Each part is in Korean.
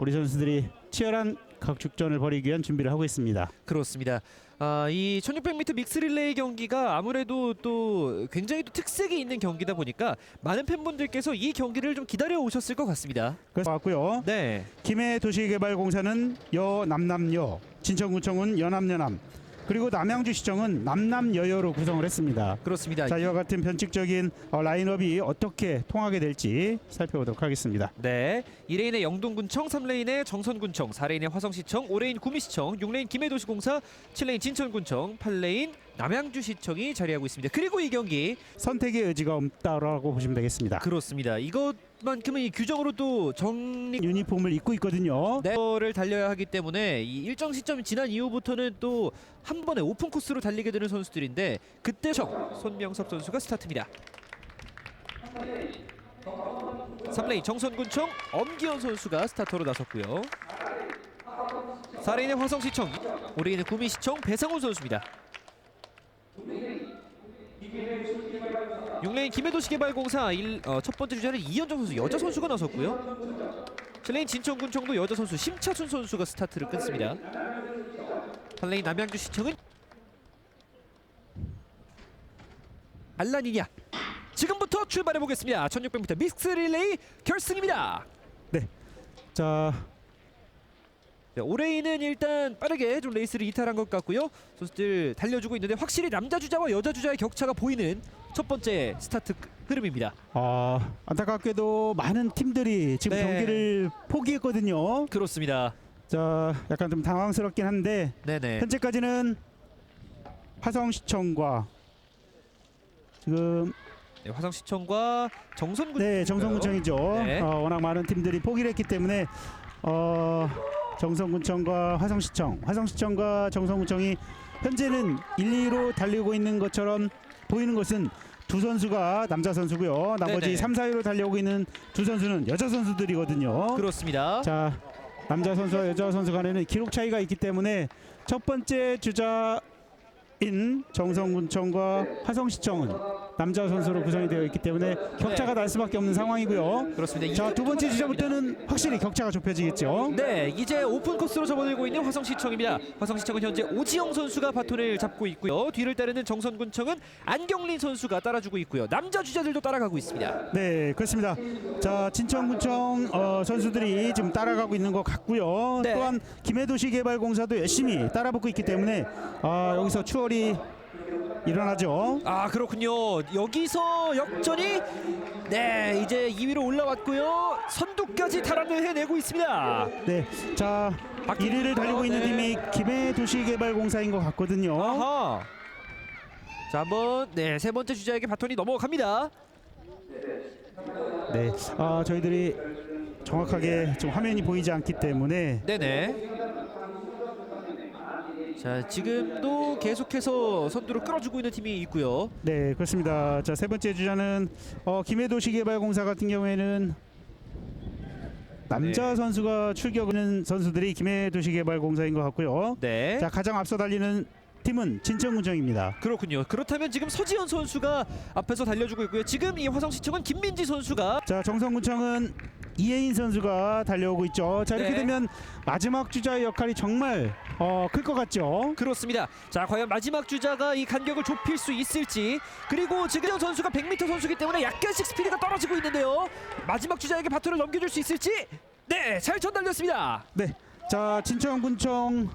우리 선수들이 치열한 각축전을 벌이기 위한 준비를 하고 있습니다. 그렇습니다. 아, 이 1600m 믹스 릴레이 경기가 아무래도 또 굉장히 또 특색이 있는 경기다 보니까 많은 팬분들께서 이 경기를 좀 기다려 오셨을 것 같습니다. 그래서 왔고요. 네. 김해 도시개발공사는 여 남남여, 진천구청은 여남여남, 그리고 남양주시청은 남남여여로 구성을 했습니다. 그렇습니다. 자, 이와 같은 변칙적인 어, 라인업이 어떻게 통하게 될지 살펴보도록 하겠습니다. 네. 2레인의 영동군청, 3레인의 정선군청, 4레인의 화성시청, 5레인 구미시청, 6레인 김해도시공사, 7레인 진천군청, 8레인 남양주시청이 자리하고 있습니다. 그리고 이 경기 선택의 의지가 없다라고 보시면 되겠습니다. 그렇습니다. 이것만큼은 이 규정으로 또 정리 유니폼을 입고 있거든요. 를 달려야 하기 때문에 이 일정 시점이 지난 이후부터는 또 한 번에 오픈 코스로 달리게 되는 선수들인데 그때 정 손명섭 선수가 스타트입니다. 3레인 정선군청 엄기현 선수가 스타터로 나섰고요. 4레인의 화성시청, 5레인의 구미시청 배상훈 선수입니다. 6레인 김해도시개발공사 일, 어, 첫 번째 주자는 이현정 선수 여자 선수가 나섰고요. 7레인 진천군청도 여자 선수 심차순 선수가 스타트를 끊습니다. 8레인 남양주시청은 알란이냐 지금부터 출발해 보겠습니다. 1600m 믹스 릴레이 결승입니다. 자, 네, 올해이는 일단 빠르게 좀 레이스를 이탈한 것 같고요. 선수들 달려주고 있는데 확실히 남자 주자와 여자 주자의 격차가 보이는 첫 번째 스타트 흐름입니다. 어, 안타깝게도 많은 팀들이 지금 네. 경기를 포기했거든요. 그렇습니다. 자, 약간 좀 당황스럽긴 한데 네네. 현재까지는 화성시청과 지금 네, 화성시청과 정선군 네 정성구청이죠. 네. 어, 워낙 많은 팀들이 포기를 했기 때문에 어, 정성구청과 화성시청, 화성시청과 정성구청이 현재는 1, 2로 달리고 있는 것처럼 보이는 것은 두 선수가 남자 선수고요. 나머지 네네. 3, 4위로 달려오고 있는 두 선수는 여자 선수들이거든요. 그렇습니다. 자 남자 선수와 여자 선수 간에는 기록 차이가 있기 때문에 첫 번째 주자인 정성군청과 화성시청은 남자 선수로 구성이 되어 있기 때문에 격차가 날 수밖에 없는 상황이고요. 그렇습니다. 자 두 번째 주자부터는 확실히 격차가 좁혀지겠죠. 네, 이제 오픈 코스로 접어들고 있는 화성시청입니다. 화성시청은 현재 오지영 선수가 바톤을 잡고 있고요. 뒤를 따르는 정선군청은 안경린 선수가 따라주고 있고요. 남자 주자들도 따라가고 있습니다. 네 그렇습니다. 자 진천구청 어, 선수들이 지금 따라가고 있는 것 같고요. 네. 또한 김해도시개발공사도 열심히 따라붙고 있기 때문에 아, 여기서 추월이 일어나죠. 아 그렇군요. 여기서 역전이 네 이제 2위로 올라왔고요. 선두까지 탈환을 해내고 있습니다. 네, 자 바퀴- 1위를 달리고 있는 네. 팀이 김해 도시개발공사인 것 같거든요. 아하. 자 한번 네세 번째 주자에게 바톤이 넘어갑니다. 네, 아 저희들이 정확하게 좀 화면이 보이지 않기 때문에 네네. 자 지금도 계속해서 선두를 끌어주고 있는 팀이 있고요. 네 그렇습니다. 자 세 번째 주자는 어, 김해도시개발공사 같은 경우에는 남자 네. 선수가 출격하는 선수들이 김해도시개발공사인 것 같고요. 네. 자 가장 앞서 달리는 팀은 진천구청입니다. 그렇군요. 그렇다면 지금 서지현 선수가 앞에서 달려주고 있고요. 지금 이 화성시청은 김민지 선수가 자 정성구청은 이혜인 선수가 달려오고 있죠. 자 이렇게 네. 되면 마지막 주자의 역할이 정말 어, 클 것 같죠. 그렇습니다. 자 과연 마지막 주자가 이 간격을 좁힐 수 있을지 그리고 지금 선수가 100m 선수기 때문에 약간씩 스피드가 떨어지고 있는데요. 마지막 주자에게 바톤을 넘겨줄 수 있을지 네 잘 전달됐습니다. 네. 자 진천 군청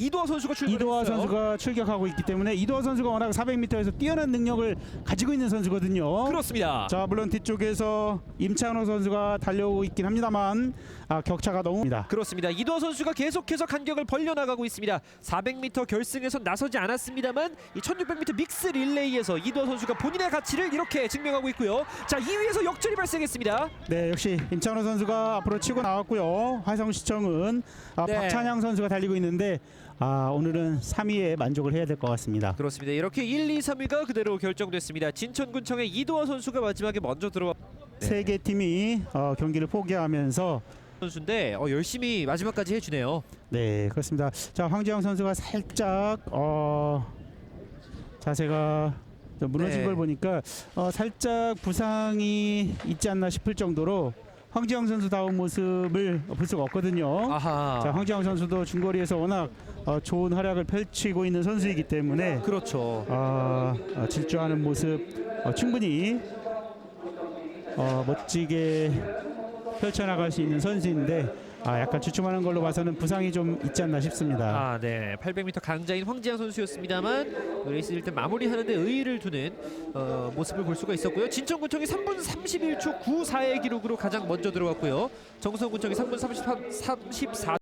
이도화 선수가 출발했어요. 이도화 선수가 출격하고 있기 때문에 이도화 선수가 워낙 400m에서 뛰어난 능력을 가지고 있는 선수거든요. 그렇습니다. 자 물론 뒤쪽에서 임찬호 선수가 달려오고 있긴 합니다만 아, 격차가 너무입니다. 그렇습니다. 이도화 선수가 계속해서 간격을 벌려나가고 있습니다. 400m 결승에선 나서지 않았습니다만 이 1600m 믹스 릴레이에서 이도화 선수가 본인의 가치를 이렇게 증명하고 있고요. 자 2위에서 역전이 발생했습니다. 네 역시 임찬호 선수가 앞으로 치고 나왔고요. 화성시청은 아, 네. 박찬양 선수가 달리고 있는데 아, 오늘은 3위에 만족을 해야 될 것 같습니다. 그렇습니다. 이렇게 1, 2, 3위가 그대로 결정됐습니다. 진천군청의 이도화 선수가 마지막에 먼저 들어와 네. 세개 팀이 어, 경기를 포기하면서 선수인데 어, 열심히 마지막까지 해주네요. 네 그렇습니다. 자 황재영 선수가 살짝 어, 자세가 좀 무너진 네. 걸 보니까 어, 살짝 부상이 있지 않나 싶을 정도로 황지영 선수다운 모습을 볼 수가 없거든요. 아하. 자, 황지영 선수도 중거리에서 워낙 어, 좋은 활약을 펼치고 있는 선수이기 때문에 그렇죠. 어, 어, 질주하는 모습 어, 충분히 어, 멋지게 펼쳐나갈 수 있는 선수인데 아, 약간 주춤하는 걸로 봐서는 부상이 좀 있지 않나 싶습니다. 아, 네. 800m 강자인 황지영 선수였습니다만 레이스 일단 마무리하는데 의의를 두는 어, 모습을 볼 수가 있었고요. 진천구청이 3분 31초 94의 기록으로 가장 먼저 들어왔고요. 정성구청이 3분 33, 34